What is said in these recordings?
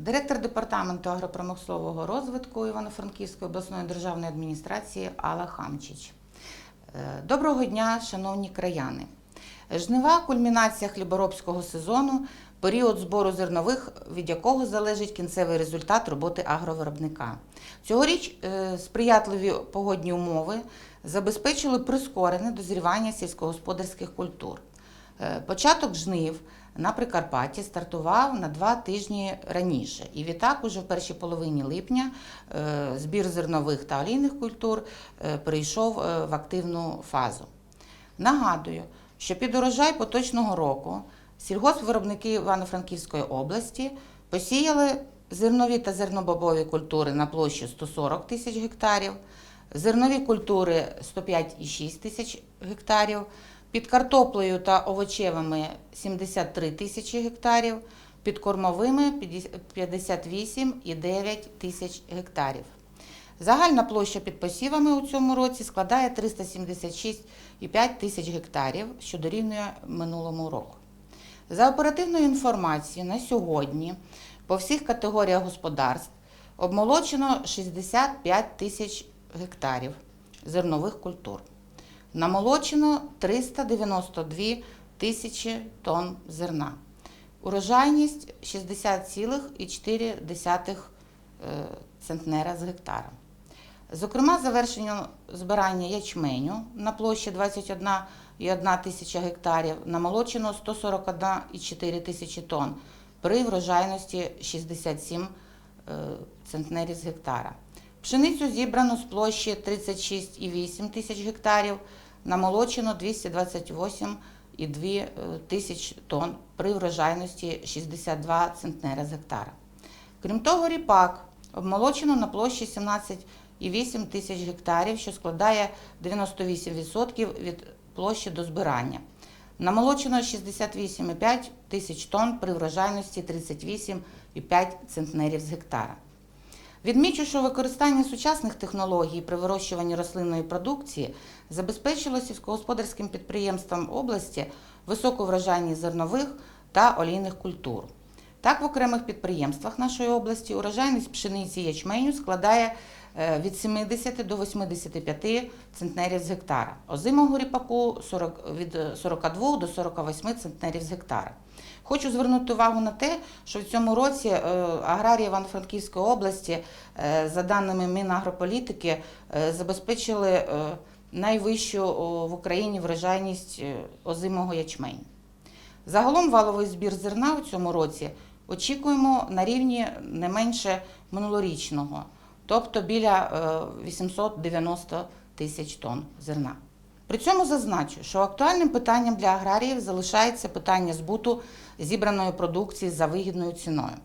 директор департаменту агропромислового розвитку Івано-Франківської обласної державної адміністрації Алла Хамчич. Е, Доброго дня, шановні краяни. Жнива кульмінація хліборобського сезону, період збору зернових, від якого залежить кінцевий результат роботи агровиробника. Цьогоріч е, сприятливі погодні умови забезпечили прискорене дозрівання сільськогосподарських культур. Е, Початок жнив на Прикарпатті стартував на два тижні раніше, і відтак, уже в першій половині липня, е, збір зернових та олійних культур е, перейшов в активну фазу. Нагадую, що під урожай поточного року сільгоспвиробники Івано-Франківської області посіяли зернові та зернобобові культури на площі 140 тисяч гектарів, зернові культури 105,6 тисяч гектарів, під картоплею та овочевими 73 тисячі гектарів, під кормовими 58,9 тисяч гектарів. Загальна площа під посівами у цьому році складає 376,5 тисяч гектарів, що дорівнює минулому року. За оперативною інформацією, на сьогодні по всіх категоріях господарств обмолочено 65 тисяч гектарів зернових культур. Намолочено 392 тисячі тонн зерна. Урожайність 60,4 е, центнера з гектара. Зокрема, завершено збирання ячменю на площі 21,1 тисяча гектарів, намолочено 141,4 тисячі тонн при врожайності 67 е, центнерів з гектара. Пшеницю зібрано з площі 36,8 тисяч гектарів, намолочено 228,2 тисяч тонн при врожайності 62 центнера з гектара. Крім того, ріпак обмолочено на площі 17,8 тисяч гектарів, що складає 98% від площі до збирання. Намолочено 68,5 тисяч тонн при врожайності 38,5 центнерів з гектара. Відмічу, що використання сучасних технологій при вирощуванні рослинної продукції забезпечило сільськогосподарським підприємствам області високу врожайність зернових та олійних культур. Так, в окремих підприємствах нашої області урожайність пшениці ячменю складає від 70 до 85 центнерів з гектара, озимого ріпаку 40, від 42 до 48 центнерів з гектара. Хочу звернути увагу на те, що в цьому році е, аграрії Івано-Франківської області, е, за даними Мінагрополітики, е, забезпечили е, найвищу в Україні врожайність е, озимого ячменю. Загалом валовий збір зерна у цьому році очікуємо на рівні не менше минулорічного, тобто біля е, 890 тисяч тонн зерна. При цьому зазначу, що актуальним питанням для аграріїв залишається питання збуту зібраної продукції за вигідною ціною.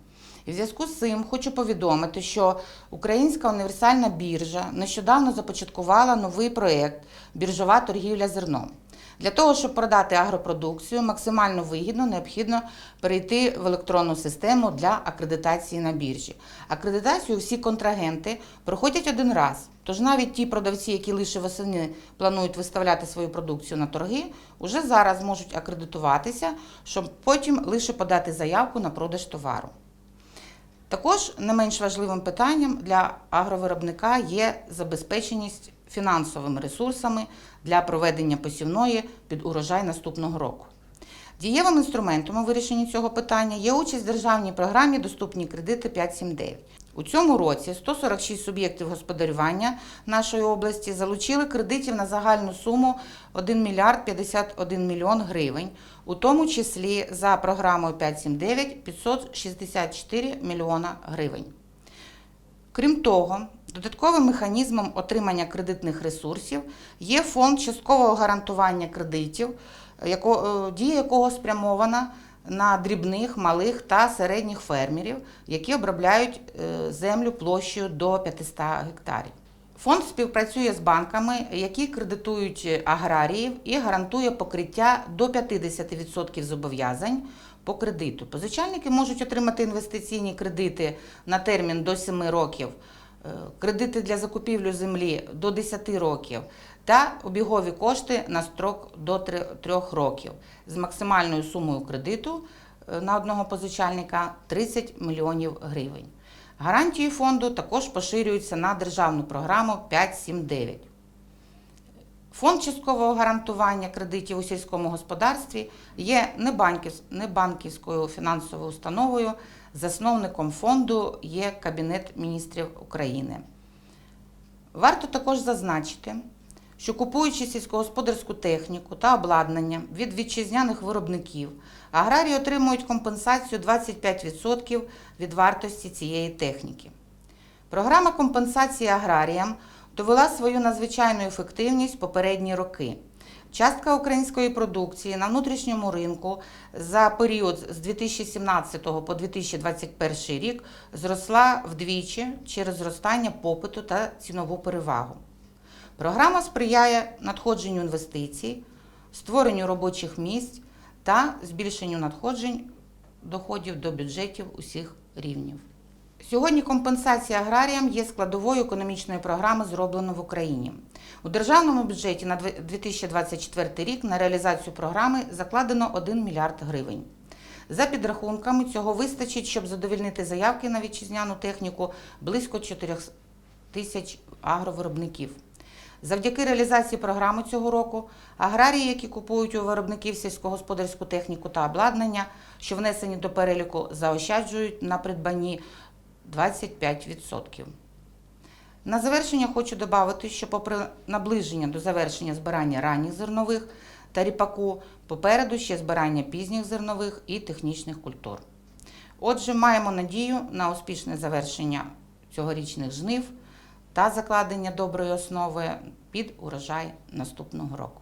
І в зв'язку з цим хочу повідомити, що Українська універсальна біржа нещодавно започаткувала новий проєкт Біржова торгівля зерном. Для того, щоб продати агропродукцію максимально вигідно, необхідно перейти в електронну систему для акредитації на біржі. Акредитацію всі контрагенти проходять один раз. Тож навіть ті продавці, які лише восени планують виставляти свою продукцію на торги, уже зараз можуть акредитуватися, щоб потім лише подати заявку на продаж товару. Також не менш важливим питанням для агровиробника є забезпеченість фінансовими ресурсами для проведення посівної під урожай наступного року. Дієвим інструментом у вирішенні цього питання є участь в державній програмі Доступні кредити 579. У цьому році 146 суб'єктів господарювання нашої області залучили кредитів на загальну суму 1 мільярд 51 мільйон гривень, у тому числі за програмою 579 564 мільйона гривень. Крім того, додатковим механізмом отримання кредитних ресурсів є фонд часткового гарантування кредитів, е, дія якого спрямована на дрібних, малих та середніх фермерів, які обробляють е, землю площею до 500 гектарів. Фонд співпрацює з банками, які кредитують аграріїв і гарантує покриття до 50% зобов'язань по кредиту. Позичальники можуть отримати інвестиційні кредити на термін до 7 років, кредити для закупівлі землі до 10 років та обігові кошти на строк до 3 років з максимальною сумою кредиту е, на одного позичальника 30 мільйонів гривень. Гарантії фонду також поширюються на державну програму 579. Фонд часткового гарантування кредитів у сільському господарстві є небанківською фінансовою установою. Засновником фонду є Кабінет міністрів України. Варто також зазначити, що купуючи сільськогосподарську техніку та обладнання від вітчизняних виробників, аграрії отримують компенсацію 25% від вартості цієї техніки. Програма компенсації аграріям довела свою надзвичайну ефективність попередні роки. Частка української продукції на внутрішньому ринку за період з 2017 по 2021 рік зросла вдвічі через зростання попиту та цінову перевагу. Програма сприяє надходженню інвестицій, створенню робочих місць та збільшенню надходжень доходів до бюджетів усіх рівнів. Сьогодні компенсація аграріям є складовою економічної програми «Зроблено в Україні». У державному бюджеті на 2024 рік на реалізацію програми закладено 1 мільярд гривень. За підрахунками, цього вистачить, щоб задовільнити заявки на вітчизняну техніку близько 4 тисяч агровиробників. Завдяки реалізації програми цього року аграрії, які купують у виробників сільськогосподарську техніку та обладнання, що внесені до переліку, заощаджують на придбанні 25%. На завершення хочу додати, що попри наближення до завершення збирання ранніх зернових та ріпаку, попереду ще збирання пізніх зернових і технічних культур. Отже, маємо надію на успішне завершення цьогорічних жнив та закладення доброї основи під урожай наступного року.